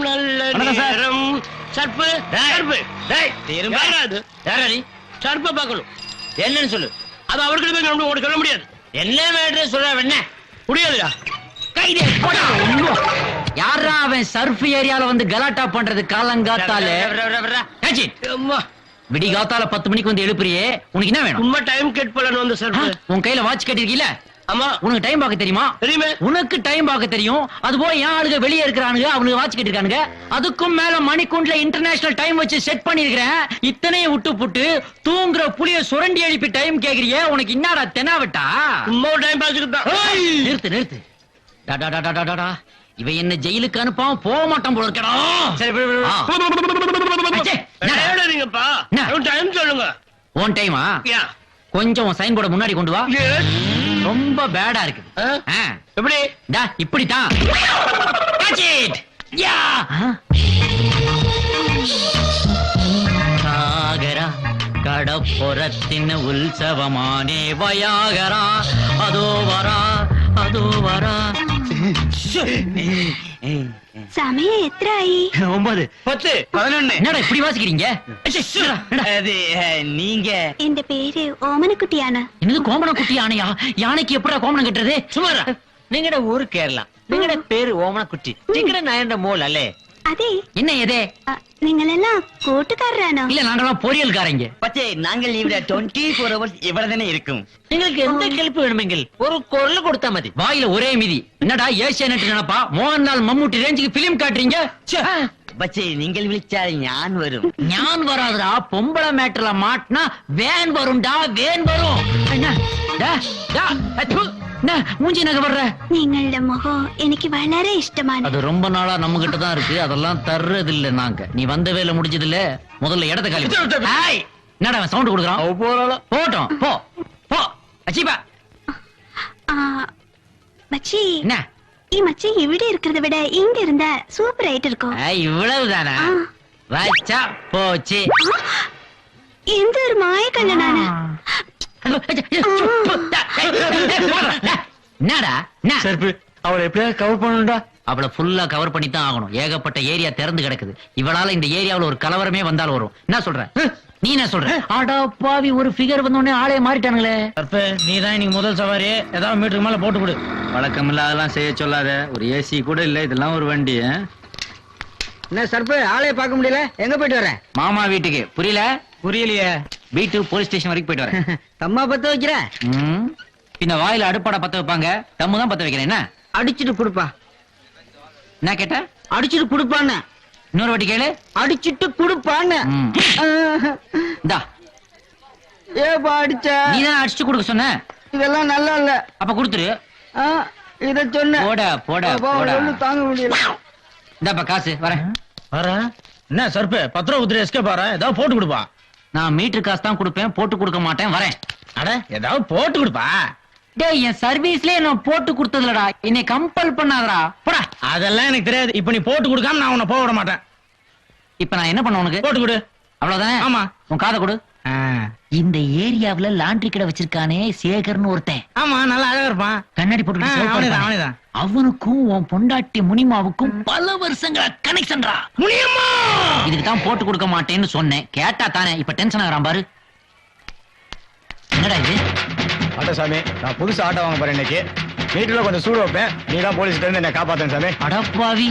நேரம் நல்ல. நேரம். சர்ப்பு சர்ப்பு. சர்ப்பை பார்க்கணும். என்னன்னு சொல்லு. அது அவர்கிட்ட போய் உனக்கு சொல்ல முடியாது. என்ன மேட்ரு சொல்ற என்ன முடியாதுடா. கைதே போடா. யாரா அவன் சர்ஃப் ஏரியால வந்து கலாட்டா பண்றது காலங்காத்தால? காச்சி அம்மா. விடி காத்தால பத்து மணிக்கு வந்து எழுப்புறியே. உனக்கு என்ன வேணும்? சும்மா டைம் கட் பண்ணணும் சர்ப்பு. உன் கையில வாட்ச் கட்டிருக்கீல ஆமா உனக்கு டைம் பார்க்க தெரியுமா? தெரியுமே. உனக்கு டைம் பார்க்க தெரியும். அது போல என் ஆளுங்க வெளியே இருக்கிறானுங்க அவனுக்கு வாட்ச் கட்டிருக்கானுங்க அதுக்கும் மேல மணிக்குண்டுல இன்டர்நேஷனல் டைம் வச்சு செட் பண்ணிருக்கிறேன். இத்தனையும் விட்டு புட்டு தூங்குற புளிய சுரண்டி எழுப்பி டைம் கேக்குறியே உனக்கு என்னடா தெனாவட்டா? சும்மா டைம் தான். நிறுத்து நிறுத்து. டா, டா, டா, டா, டா, டா, டா. இவன் என்ன ஜெயிலுக்கு அனுப்பாம போக மாட்டான் போல இருக்கடா. சரி? டைம் சொல்லுங்க. உன் டைமா கொஞ்சம் சைன் போர்ட முன்னாடி கொண்டு வா. ரொம்ப பேடா இருக்கு. எப்படி? டா it! யா! சாகரா கடப்புறத்தின் உற்சவமானே வயாகரா. அதோ வரா அதோ வரா. സമയം എത്രയായി ஒன்பது பத்து பதினொன்னு என்னடா இப்படி வாசிக்கிறீங்க அச்சே, என்னடா, என்னடா? அது அஹ், நீங்க എന്റെ പേര് ഓമനക്കുട്ടിയാണ് என்னது கோமண குட்டி யானையா யானைக்கு எப்படா கோமணம் கட்டுறது சுமாரா നിങ്ങളുടെ ഊര് കേരള നിങ്ങളുടെ പേര് ഓമനക്കുട്ടി നിങ്ങളുടെ നായന്റെ മോൾ അല്ലേ அதே. என்ன எதே? நீங்கள் எல்லாம் கூட்டுக்காரரானோ? இல்ல நாங்களாம் பொரியல்காரங்க பச்சே நாங்கள் இவர டுவெண்ட்டி ஃபோர் ஹவர்ஸ் இவ்வளவுதானே இருக்கும். எங்களுக்கு எந்த கெழுப்பு வேணுமெங்கில்? ஒரு குரல் கொடுத்தா மதி. வாயில ஒரே மிதி. என்னடா ஏசியா ஏசியானட் நினைப்பா? மோகன்லால் மம்முட்டி ரேஞ்சுக்கு பிலிம் காட்டுறீங்க? பச்சே நீங்கள் விழிச்சால் ஞான் வரும். ஞான் வராதுடா. பொம்பளை மேட்டர்ல மாட்டினா வேன் வரும்டா வேன் வரும். என்ன? மூஞ்சி நகை வர்ற நீங்களோட முகம் எனக்கு வளர இஷ்டமான அது ரொம்ப நாளா நம்ம கிட்ட இருக்கு. அதெல்லாம் தர்றது இல்ல நாங்க முதல்ல இடத்த காலி என்ன? ஈ மச்சி இவிட இருக்கிறத விட இங்க இருந்தா சூப்பர் ஆயிட்டு இருக்கும். இவ்வளவுதானா? வச்சா போச்சு. எந்த ஒரு மாய கல்யாணம் என்னடா? என்ன? செருப்பு அவளை எப்படியாவது கவர் பண்ணணும்டா. அவளை ஃபுல்லா கவர் பண்ணி தான் ஆகணும். ஏகப்பட்ட ஏரியா திறந்து கிடக்குது. இவளால இந்த ஏரியாவுல ஒரு கலவரமே வந்தாலும் வரும். என்ன சொல்ற? நீ என்ன சொல்ற? ஆடா பாவி ஒரு ஃபிகர் வந்த உடனே ஆளே மாறிட்டானுங்களே. சர்ப்பு நீ தான் இன்னைக்கு முதல் சவாரி. ஏதாவது மீட்டருக்கு மேல போட்டு கொடு. வழக்கம் இல்லாதெல்லாம் செய்ய சொல்லாத. ஒரு ஏசி கூட இல்ல. இதெல்லாம் ஒரு வண்டி? என்ன சர்ப்பு ஆளைய பார்க்க முடியல. எங்க போயிட்டு வரேன் மாமா வீட்டுக்கு. புரியல? புரியலையே. வீட்டு போலீஸ் ஸ்டேஷன் வரைக்கும் போயிட்டு வரேன். தம்மா பத்த வைக்கிற? ம். பின்ன வாயில அடுப்பாட பத்த வைப்பாங்க. தம்மு தான் பத்த வைக்கிறேன். என்ன? அடிச்சிட்டு குடுப்பா. என்ன கேட்ட? அடிச்சிட்டு குடுப்பான்னு. இன்னொரு வாட்டி கேளு. அடிச்சிட்டு குடுப்பான்னு. இந்தா. ஏப்பா அடிச்ச. நீ தான் அடிச்சு கொடுக்க சொன்ன. இதெல்லாம் நல்லா இல்ல. அப்ப கொடுத்துரு. இத சொன்ன. போட போட போட. தாங்க முடியல. இந்தாப்பா காசு வரேன். வரேன். என்ன சர்ப்பு? பத்து ரூபா குதிரை எஸ்கே பாரு ஏதாவது போட்டு கொடுப்பா. நான் மீட்டர் காசு தான் கொடுப்பேன். போட்டு கொடுக்க மாட்டேன். வரேன். அட ஏதாவது போட்டு கொடுப்பா. டேய் என் சர்வீஸ்லயே நான் போட்டு கொடுத்ததுலடா. என்னை கம்பல் பண்ணாதடா. போடா. அதெல்லாம் எனக்கு தெரியாது. இப்ப நீ போட்டு கொடுக்காம நான் உன்னை போக விட மாட்டேன். இப்ப நான் என்ன பண்ண உனக்கு? போட்டு கொடு. அவ்வளவுதானே? ஆமா. உன் காதை கொடு. இந்த ஏரியாவுல லாண்டரி கடை வச்சிருக்கானே சேகர்னு ஒருத்தன். ஆமா நல்லா அழகா இருப்பான். கண்ணாடி போட்டு. அவனுக்கும் உன் பொண்டாட்டி முனிமாவுக்கும் பல வருஷங்களா கனெக்ஷன்டா முனியம்மா! இதுக்கு தான் போட்டு கொடுக்க மாட்டேன்னு சொன்னேன். கேட்டா தானே இப்ப டென்ஷன் ஆகிறான் பாரு. என்னடா இது? ஆட்டோ சாமி நான் புதுசு ஆட்டோ வாங்க போறேன் இன்னைக்கு. வீட்டுல கொஞ்சம் சூடு வைப்பேன். நீ தான் போலீஸ்ல இருந்து என்ன காப்பாத்தேன் சாமி. அடப்பாவி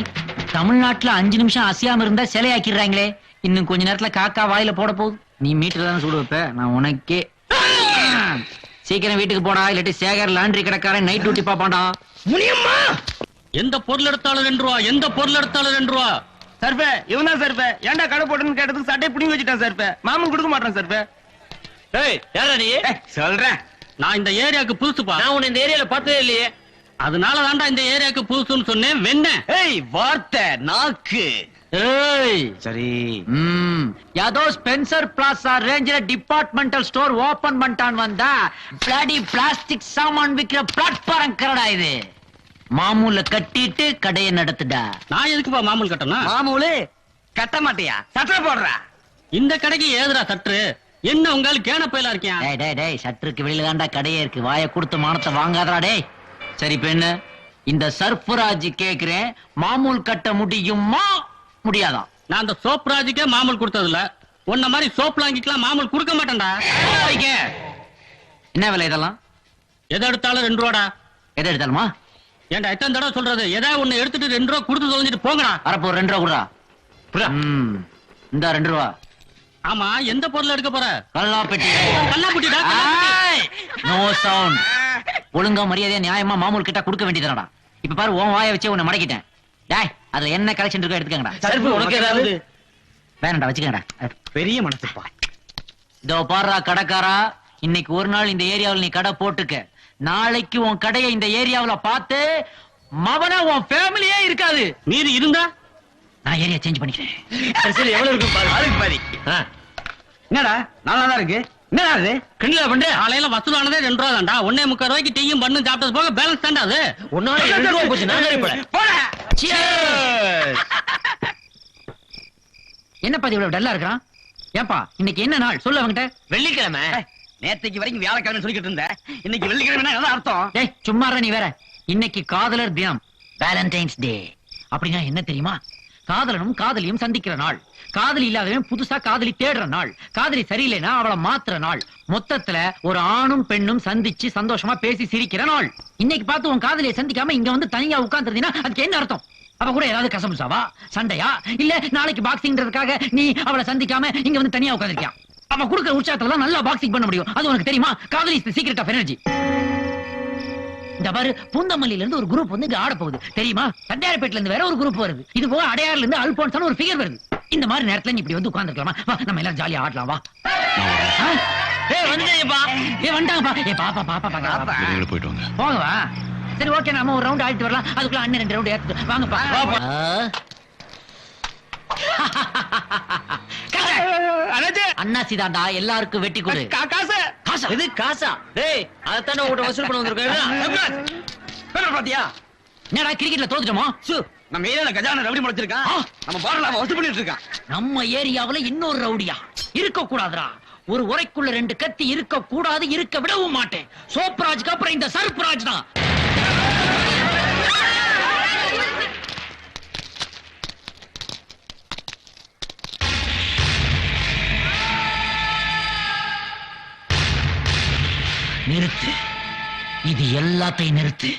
தமிழ்நாட்டுல அஞ்சு நிமிஷம் அசையாம இருந்தா சிலையாக்கிடுறாங்களே. இன்னும் கொஞ்ச நேரத்துல காக்கா வாயில போட போகுது. நீ மீட்டர் தானே சூடு வைப்ப? நான் உனக்கே சீக்கிரம் வீட்டுக்கு போடா இல்லாட்டி சேகர் லாண்டரி கடைக்காரன் நைட் டியூட்டி பாப்பான்டா முனியம்மா! எந்த பொருள் எடுத்தாலும் ரெண்டு ரூபா எந்த பொருள் எடுத்தாலும் ரெண்டு ரூபா சர்பே இவன் சர்பே ஏன்டா கடை போட்டுன்னு கேட்டதுக்கு சட்டை பிடிங்கி வச்சுட்டான் சர்பே மாமன் கொடுக்க மாட்டான் சர்பே ஏய் யாரா நீ? சொல்றேன். நான் இந்த ஏரியாவுக்கு புதுசுப்பா நான் உன்னை இந்த ஏரியால பார்த்ததே இல்லையே. அதனால தான்டா இந்த ஏரியாவுக்கு புதுசுன்னு சொன்னேன். வெண்ண. ஏய் வார்த்தை நாக்கு. ஏய். சரி. ம். யாதோ ஸ்பென்சர் பிளாசா ரேஞ்சில டிபார்ட்மெண்டல் ஸ்டோர் ஓபன் பண்ணிட்டான் வந்தா பிளாடி பிளாஸ்டிக் சாமான் விக்கிற பிளாட்ஃபாரம் கரடா இது. மாமூல கட்டிட்டு கடையை நடத்துடா. நான் எதுக்குப்பா மாமூல் கட்டணும்? மாமூலு கட்ட மாட்டியா? சட்டை போடுறா. இந்த கடைக்கு ஏதுடா தட்டு என்ன உங்கால கேன பயிலா இருக்கேன் டேய் டேய் டேய் சற்றுக்கு வெளியில தான்டா கடையே இருக்கு. வாயை கொடுத்து மானத்தை வாங்காதடா டேய். சரி பெண்ணு இந்த சர்ஃபராஜ் கேக்குறேன் மாமூல் கட்ட முடியுமா? முடியாதா? நான் அந்த சோப் ராஜுக்கே மாமூல் கொடுத்தது இல்ல உன்ன மாதிரி சோப் லாங்கிக்கலாம் மாமூல் கொடுக்க மாட்டேன்டா. என்ன விலை இதெல்லாம்? எதை எடுத்தாலும் ரெண்டு ரூபாடா. எதை எடுத்தாலுமா? ஏன்டா எத்தனை தடவை சொல்றது? எதாவது ஒண்ணு எடுத்துட்டு ரெண்டு ரூபா கொடுத்து தொலைஞ்சிட்டு போங்கடா. வரப்போ ஒரு ரெண்டு ரூபா குடுறா ம் இந்த ரெண்டு ரூபா. ஆமா எந்த பொருள் எடுக்க போற? கல்லாப்பெட்டி. கல்லாப்புட்டிடா நோ சவுண்ட் ஒழுங்கா மரியாதையா நியாயமா மாமூல் கிட்ட கொடுக்க வேண்டியதுடா இப்ப பாரு உன் வாயை வச்சு உன்னை மடக்கிட்டேன். டேய் அதுல என்ன கலெக்ஷன் இருக்கோ எடுத்துக்கங்கடா. சருப்பு உனக்கு ஏதாவது? வேணாம்டா வச்சுக்கங்கடா. பெரிய மனசுப்பா. இதோ பாருடா கடைக்காரா. இன்னைக்கு ஒரு நாள் இந்த ஏரியாவுல நீ கடை போட்டுக்க. நாளைக்கு உன் கடையை இந்த ஏரியாவுல பார்த்து மவனா உன் ஃபேமிலியே இருக்காது. மீறி இருந்தா? நான் ஏரியா சேஞ்ச் பண்ணிக்கிறேன். சரி சரி எவ்வளவு இருக்கும் பாரு. அதுக்கு பாதி. என்னடா? நல்லா தான் இருக்கு. என்னடா இது? கிண்டலா பண்ற? காலையில வசூலானதே ரெண்டு ரூபா தான்டா. ஒன்னே முக்கால் ரூபாய்க்கு டீயும் பண்ணு சாப்பிட்டது போக பேலன்ஸ் தான்டா அது. ஒன்னால ரெண்டு ரூபா போச்சு. நான் போல போடா. என்னப்பா இது இவ்வளவு டல்லா இருக்கிறான்? இன்னைக்கு என்ன நாள்? சொல்லு அவங்கிட்ட வெள்ளிக்கிழமை. நேத்தைக்கு வரைக்கும் வியாழக்கிழமை சொல்லிக்கிட்டு இருந்தேன் இன்னைக்கு வெள்ளிக்கிழமை அர்த்தம்? டேய் சும்மா நீ வேற. இன்னைக்கு காதலர் தினம் வேலண்டைன்ஸ் டே அப்படின்னா என்ன தெரியுமா? காதலனும் காதலியும் சந்திக்கிற நாள். காதலி இல்லாதவன் புதுசா காதலி தேடுற நாள். காதலி சரியில்லைன்னா அவளை மாத்துற நாள். மொத்தத்துல ஒரு ஆணும் பெண்ணும் சந்திச்சு சந்தோஷமா பேசி சிரிக்கிற நாள். இன்னைக்கு பார்த்து உன் காதலியை சந்திக்காம இங்க வந்து தனியா உட்கார்ந்துருந்தீங்கன்னா அதுக்கு என்ன அர்த்தம்? அவ கூட ஏதாவது கசமுசாவா சண்டையா? இல்ல நாளைக்கு பாக்ஸிங்ன்றதுக்காக நீ அவளை சந்திக்காம இங்க வந்து தனியா உட்காந்துருக்கியா அவ கொடுக்குற உற்சாகத்துல தான் நல்லா பாக்ஸிங் பண்ண முடியும். அது உனக்கு தெரியுமா? காதலி இஸ் சீக்ரெட் ஆஃப் எனர்ஜி இந்த பாரு பூந்தமல்லியில இருந்து ஒரு குரூப் வந்து இங்க ஆட போகுது. தெரியுமா? தண்டையார்பேட்ல இருந்து வேற ஒரு குரூப் வருது. இது போக அடையாறுல இருந்து அல்போன்சான ஒரு ஃபிகர் வருது. இந்த மாதிரி நேரத்துல நீ இப்படி வந்து உட்கார்ந்துக்கலாமா வா நம்ம எல்லாரும் ஜாலியா ஆடலாம் வா? ஏய் வந்துப்பா ஏய் வந்துட்டாங்கப்பா. ஏய் பாப்பா பாப்பா பாப்பா பாப்பா. வெளியில போயிட்டு வாங்க. போங்க வா. சரி ஓகே நம்ம ஒரு ரவுண்ட் ஆடிட்டு வரலாம். அதுக்குள்ள அண்ணன் ரெண்டு ரவுண்ட் ஏத்து வாங்கப்பா. ஆ. அண்ணாச்சி. அண்ணா சீதாண்டா எல்லாருக்கும் வெட்டி கொடு. காசு. காசா? இது காசா. டேய் அதத்தானே உங்கள்கிட்ட வசூல் பண்ண வந்திருக்கேன். பாத்தியா? என்னடா கிரிக்கெட்ல தோத்துட்டோமோ? சு நம்ம ஏரியால கஜான ரவுடி முளைச்சிருக்கான் ஆ. நம்ம அவன் வசூல் பண்ணிட்டு இருக்கான். நம்ம ஏரியாவுல இன்னொரு ரவுடியா. இருக்க கூடாதுடா ஒரு உரைக்குள்ள ரெண்டு கத்தி இருக்க கூடாது இருக்க விடவும் மாட்டேன். சோப்ராஜ்க்கு அப்புறம் இந்த சர்ப்ராஜ் தான் நிறுத்து. இது எல்லாத்தையும் நிறுத்து.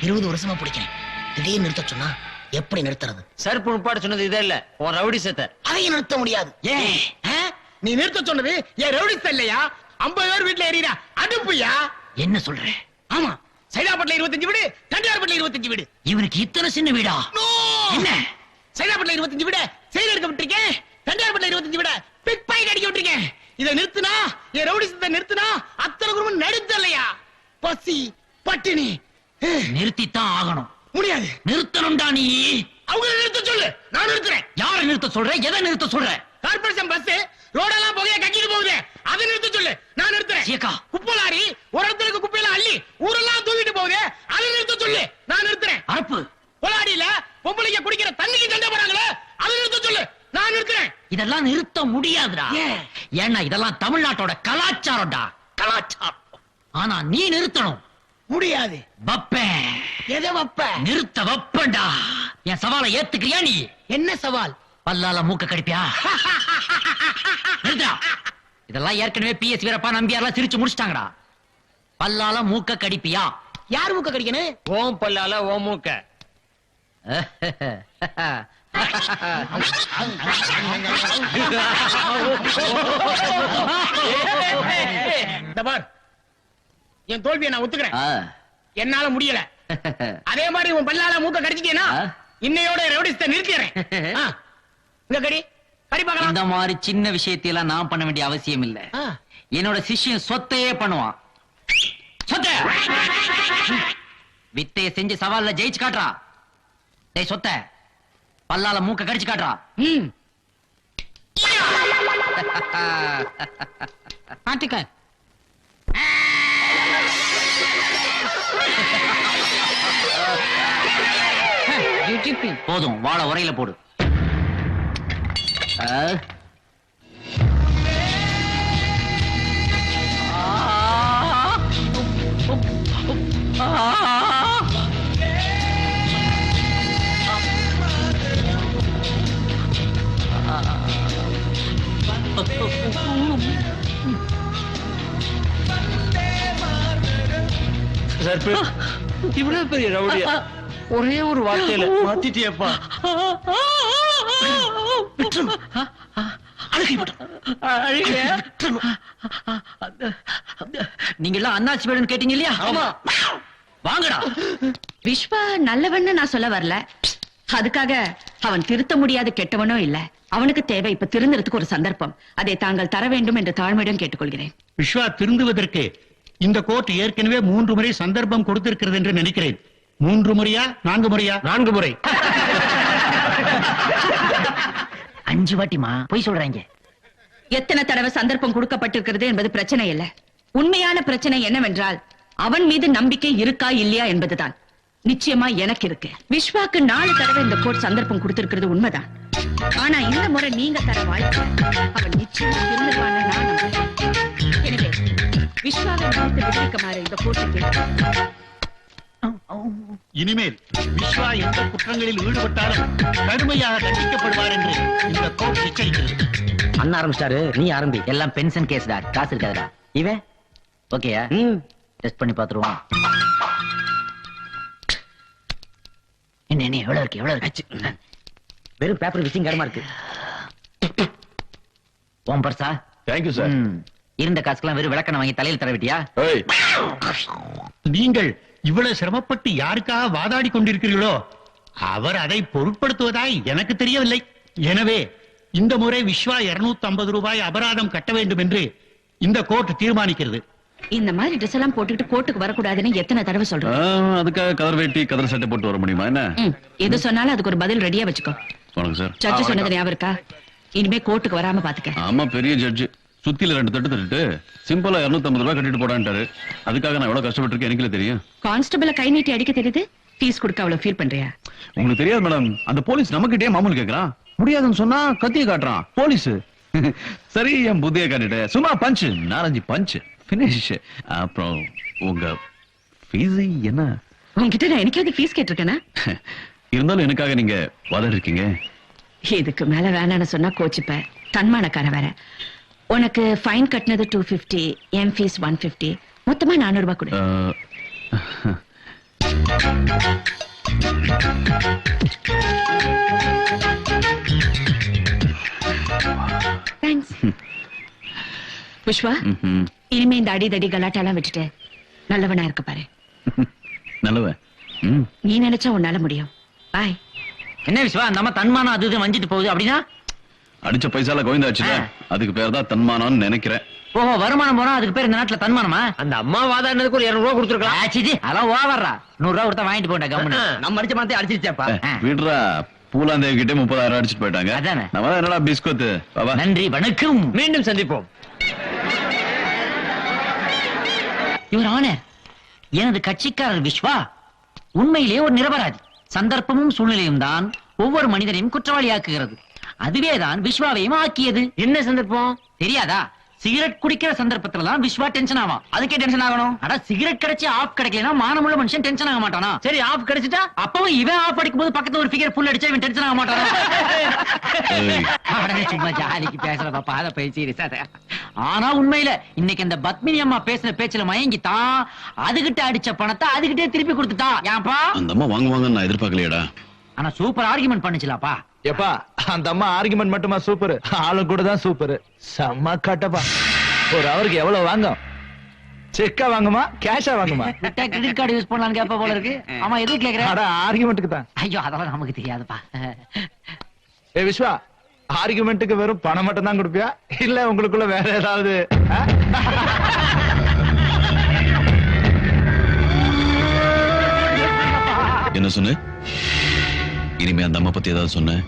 இருபது வருஷமா பிடிக்கிறேன். திடீர்னு நிறுத்த சொன்னா எப்படி நிறுத்துறது? சருப்பு உட்பாட சொன்னது இதே இல்ல. உன் ரவுடி சேத்த. அதையும் நிறுத்த முடியாது. ஏன்? நீ நிறுத்த சொன்னது என் ரவுடிஸ் இல்லையா? ஐம்பது பேர் வீட்டுல எறியா அடுப்புயா? என்ன சொல்ற? ஆமா. சைதாப்பட்டில இருபத்தஞ்சு வீடு தண்டியார்பட்டில இருபத்தஞ்சு வீடு. இவனுக்கு இத்தனை சின்ன வீடா? என்ன? சைதாப்பட்டில இருபத்தஞ்சு வீடு செயல் எடுக்க விட்டுருக்கேன் தண்டியார்பட்டில இருபத்தஞ்சு வீடு. பிக் விட்டுருக்கேன் இதை நிறுத்துனா என் ரவுடிசத்தை நிறுத்துனா அத்தனை குடும்பம் நடுத்த இல்லையா பசி பட்டினி. நிறுத்தித்தான் ஆகணும். முடியாது. நிறுத்தணும்டா நீ. அவங்க நிறுத்த சொல்லு. நான் நிறுத்துறேன். யார நிறுத்த சொல்ற? எதை நிறுத்த சொல்ற? கார்பரேஷன் பஸ் ரோடெல்லாம் புகைய கக்கிட்டு போகுது. அதை நிறுத்த சொல்லு. நான் நிறுத்துறேன். சீக்கா. குப்பை லாரி ஒரு இடத்துல குப்பையில அள்ளி ஊரெல்லாம் தூக்கிட்டு போகுது. அதை நிறுத்த சொல்லு. நான் நிறுத்துறேன். அரப்பு பொலாடியில பொம்பளைங்க குடிக்கிற தண்ணிக்கு சண்டை போறாங்களே அதை நிறுத்த சொல்லு. நான் நிறுத்துறேன் இதெல்லாம் நிறுத்த முடியாதுடா. ஏன்? ஏன்னா இதெல்லாம் தமிழ்நாட்டோட கலாச்சாரம்டா. கலாச்சாரம். ஆனா நீ நிறுத்தணும். முடியாது. வப்பேன் எதை வப்ப? நிறுத்த வப்பேன்டா. என் சவாலை ஏத்துக்கிறியா நீ? என்ன சவால்? பல்லால மூக்க கடிப்பியா? நிறுத்தா இதெல்லாம் ஏற்கனவே பிஎஸ் வீரப்பா நம்பியார்லாம் சிரிச்சு முடிச்சிட்டாங்கடா. பல்லால மூக்க கடிப்பியா? யார் மூக்க கடிக்கணும்? ஓம் பல்லால ஓ மூக்க. என் தோல்வியை நான் ஒத்துக்கிறேன். என்னால முடியல. அதே மாதிரி உன் பல்லால மூக்க கடிச்சிட்டேனா. இன்னையோட ரவுடிஸ்ட நிறுத்திடுறேன். ஆ. இங்க கடி கடி இந்த பார்க்கலாம் மாதிரி சின்ன விஷயத்தையெல்லாம் நான் பண்ண வேண்டிய அவசியம் இல்ல. என்னோட சிஷ்யன் சொத்தையே பண்ணுவான். சொத்த! வித்தைய செஞ்சு சவால்ல ஜெயிச்சு காட்டுறா டேய் சொத்த! பல்லால மூக்க கடிச்சு காட்டுறா. பாட்டுக்க போதும் வாழ உரையில போடு. இவ்வளவு பெரிய ரவுடியா? ஒரே ஒரு வார்த்தையில மாத்திட்டியப்பா. நீங்க எல்லாம் அண்ணாச்சி வேணும்னு கேட்டீங்க இல்லையா? வாங்கடா. விஸ்வா நல்லவன்னு நான் சொல்ல வரல. அதுக்காக அவன் திருத்த முடியாத கெட்டவனோ இல்ல. அவனுக்கு தேவை இப்ப திருந்துறதுக்கு ஒரு சந்தர்ப்பம். அதை தாங்கள் தர வேண்டும் என்று தாழ்மையிடம் கேட்டுக்கொள்கிறேன். விஸ்வா திருந்துவதற்கு இந்த கோர்ட் ஏற்கனவே மூன்று முறை சந்தர்ப்பம் கொடுத்திருக்கிறது என்று நினைக்கிறேன். மூன்று முறையா? நான்கு முறையா? நான்கு முறை. அஞ்சு வாட்டிமா போய் சொல்றாங்க. எத்தனை தடவை சந்தர்ப்பம் கொடுக்கப்பட்டிருக்கிறது என்பது பிரச்சனை இல்ல உண்மையான பிரச்சனை என்னவென்றால் அவன் மீது நம்பிக்கை இருக்கா இல்லையா என்பதுதான். நிச்சயமா எனக்கு இருக்கு. விஸ்வாக்கு நாலு தடவை இந்த கோர்ட் சந்தர்ப்பம் கொடுத்திருக்கிறது உண்மைதான். ஆனா இந்த முறை நீங்க தர வாய்ப்பு அவன் நிச்சயமா திருந்துவான்னு நான் நம்புறேன் எனவே இந்த கோர்ட்டுக்கு இனிமேல் விஸ்வா எந்த குற்றங்களில் ஈடுபட்டாலும் கடுமையாக தண்டிக்கப்படுவார் என்று இந்த கோர்ட் எச்சரிக்கிறது. அண்ணா ஆரம்பிச்சிட்டாரு. நீ ஆரம்பி. எல்லாம் பென்ஷன் கேஸ்டா காசு இருக்காதுடா. இவன்? ஓகேயா டெஸ்ட் பண்ணி பாத்துருவோம் என்ன என்ன எவ்வளவு இருக்கு? எவ்வளவு இருக்கு? வெறும் பேப்பர் விசிங் கடமா இருக்கு. ஓம் பர்சா. தேங்க்யூ ம். இருந்த காசுக்கெல்லாம் வெறும் விளக்கணை வாங்கி தலையில் தர விட்டியா? ஏய். நீங்கள் இவ்வளவு சிரமப்பட்டு யாருக்காக வாதாடி கொண்டிருக்கிறீர்களோ அவர் அதை பொருட்படுத்துவதாய் எனக்கு தெரியவில்லை. எனவே இந்த முறை விஸ்வா 250 ஐம்பது ரூபாய் அபராதம் கட்ட வேண்டும் என்று இந்த கோர்ட் தீர்மானிக்கிறது. இந்த மாதிரி ட்ரெஸ் எல்லாம் போட்டுக்கிட்டு கோர்ட்டுக்கு வரக்கூடாதுன்னு எத்தனை தடவை சொல்றேன் அதுக்காக கதர் வேட்டி கதர் சட்டை போட்டு வர முடியுமா என்ன? எது சொன்னாலும் அதுக்கு ஒரு பதில் ரெடியா வச்சுக்கோ. வணக்கம் சார். ஜட்ஜு சொன்னது ஞாபகம் இருக்கா? இனிமே கோர்ட்டுக்கு வராம பாத்துக்க. ஆமா பெரிய ஜட்ஜ் சுத்தில ரெண்டு தட்டு தட்டுட்டு சிம்பிளா 250 ரூபாய் கட்டிட்டு போடான்ட்டாரு. அதுக்காக நான் எவ்வளவு கஷ்டப்பட்டிருக்கேன் எனக்குல தெரியும். கான்ஸ்டபிள கை நீட்டி அடிக்க தெரியுது. ஃபீஸ் கொடுக்க அவ்வளவு ஃபீல் பண்றியா? உங்களுக்கு தெரியாது மேடம் அந்த போலீஸ் நம்மகிட்டயே மாமூல் கேக்குறான். முடியாதுன்னு சொன்னா கத்திய காட்டுறான். போலீஸ் சரி என் புத்திய காட்டிட்டேன் சும்மா பஞ்ச் நாலஞ்சு பஞ்ச் பினிஷ் அப்புறம் உங்க ஃபீஸ் என்ன? உன்கிட்ட நான் எனக்காவது ஃபீஸ் கேட்டிருக்கேனா? இருந்தாலும் எனக்காக நீங்க வாதாடி இருக்கீங்க இதுக்கு மேல வேணாம்னு சொன்னா கோச்சுப்ப தன்மானக்கார வேற. உனக்கு ஃபைன் கட்டினது டூ பிப்டி என் ஃபீஸ் ஒன் பிப்டி மொத்தமா நானூறு ரூபாய் கொடு தேங்க்ஸ் ம்ஹும். இனிமே இந்த அடிதடி கலாட்டெல்லாம் விட்டுட்டு நல்லவனா இருக்க பாரு. நல்லவன். நீ நினைச்சா உன்னால முடியும். பாய் என்ன விஸ்வா அந்த அம்மா தன்மானம் அது இது வஞ்சிட்டு போகுது அப்படின்னா? அடிச்ச பைசால கோவிந்தாச்சுல? ஆ. அதுக்கு பேர் தான் தன்மானம்னு நினைக்கிறேன். ஓஹோ வருமானம் போனா அதுக்கு பேர் இந்த நாட்டுல தன்மானமா? அந்த அம்மா வாதாடினதுக்கு ஒரு இருநூறு ரூபா கொடுத்துருக்கலாம். ஆச்சிடி அதெல்லாம் ஓவர்றா நூறு ரூபா கொடுத்தா வாங்கிட்டு போண்டா கம்முன்னு. நம்ம அடிச்ச பணத்தை அடிச்சிருச்சேப்பா. விடுறா பூலாந்தேவி கிட்டே முப்பதாயிரம் அடிச்சிட்டு போயிட்டாங்க. அதானே. நம்ம என்னடா பிஸ்கோத்து? பாபா நன்றி வணக்கம். மீண்டும் சந்திப்போம். யுவர் ஆனர் எனது கட்சிக்காரர் விஸ்வா உண்மையிலேயே ஒரு நிரபராதி சந்தர்ப்பமும் சூழ்நிலையும் தான் ஒவ்வொரு மனிதனையும் குற்றவாளியாக்குகிறது. அதுவேதான் விஸ்வாவையும் ஆக்கியது. என்ன சந்தர்ப்பம்? தெரியாதா? சிகரெட் குடிக்கிற சந்தர்ப்பத்துல தான் விஸ்வா டென்ஷன் ஆவான். அதுக்கே டென்ஷன் ஆகணும். அட சிகரெட் கிடைச்சு ஆஃப் கிடைக்கலனா மானமுள்ள மனுஷன் டென்ஷன் ஆக மாட்டானா? சரி ஆஃப் கிடைச்சிட்டா அப்பவும் இவன் ஆஃப் அடிக்கும் போது பக்கத்துல ஒரு ஃபிகர் புல் அடிச்சா இவன் டென்ஷன் ஆக மாட்டானா? அடடே, சும்மா ஜாலிக்கு பேசுறப்ப பாத பேசி ஆனா உண்மையில இன்னைக்கு அந்த பத்மினி அம்மா பேசின பேச்சுல மயங்கிட்டான் அதுகிட்ட அடிச்ச பணத்தை அதுகிட்டே திருப்பி கொடுத்துட்டான். ஏன்பா? அந்த அம்மா வாங்குவாங்கன்னு நான் எதிர்பார்க்கலையேடா. ஆனா சூப்பர் ஆர்குமெண்ட் பண்ணுச்சுலாப்பா. எப்பா அந்த அம்மா ஆர்குமெண்ட் மட்டுமா சூப்பர் ஆளும் கூட தான் சூப்பர் செம்ம கட்டப்பா. ஒரு அவருக்கு எவ்வளவு வாங்கும்? செக்கா வாங்குமா? கேஷா வாங்குமா? விட்டா கிரெடிட் கார்டு யூஸ் பண்ணலாம்னு கேப்ப போல இருக்கு. ஆமா எதுவும் கேக்குற? அட ஆர்குமெண்ட்டுக்கு தான். ஐயோ அதெல்லாம் நமக்கு தெரியாதுப்பா. ஏ விஸ்வா ஆர்குமெண்ட்டுக்கு வெறும் பணம் மட்டும் தான் கொடுப்பியா? இல்ல உங்களுக்குள்ள வேற ஏதாவது? என்ன சொன்ன? இனிமே அந்த அம்மா பத்தி ஏதாவது சொன்ன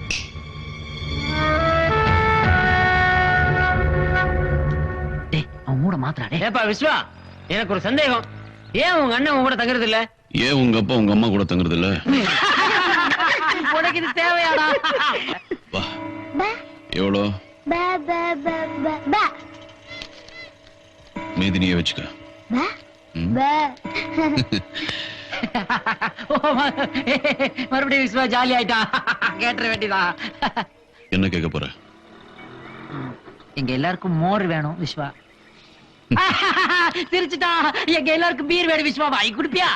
அவன் மூட மாத்திராடே ஏப்பா விஸ்வா எனக்கு ஒரு சந்தேகம். ஏன் உங்க அண்ணன் உங்க கூட தங்குறது இல்ல ஏன் உங்க அப்பா உங்க அம்மா கூட தங்குறது இல்ல உனக்கு இது தேவையாடா. வா. எவ்வளோ? ப ப ப ப ப. மீதி நீயே வச்சுக்க. மறுபடியும் விஸ்வா ஜாலி ஆயிட்டான் கேட்டுற வேண்டியதா? என்ன கேட்க போற? எங்க எல்லாருக்கும் மோர் வேணும் விஸ்வா. சிரிச்சுட்டா எங்க எல்லாருக்கும் பீர் வேடு விஸ்வா. வாங்கி குடுப்பியா?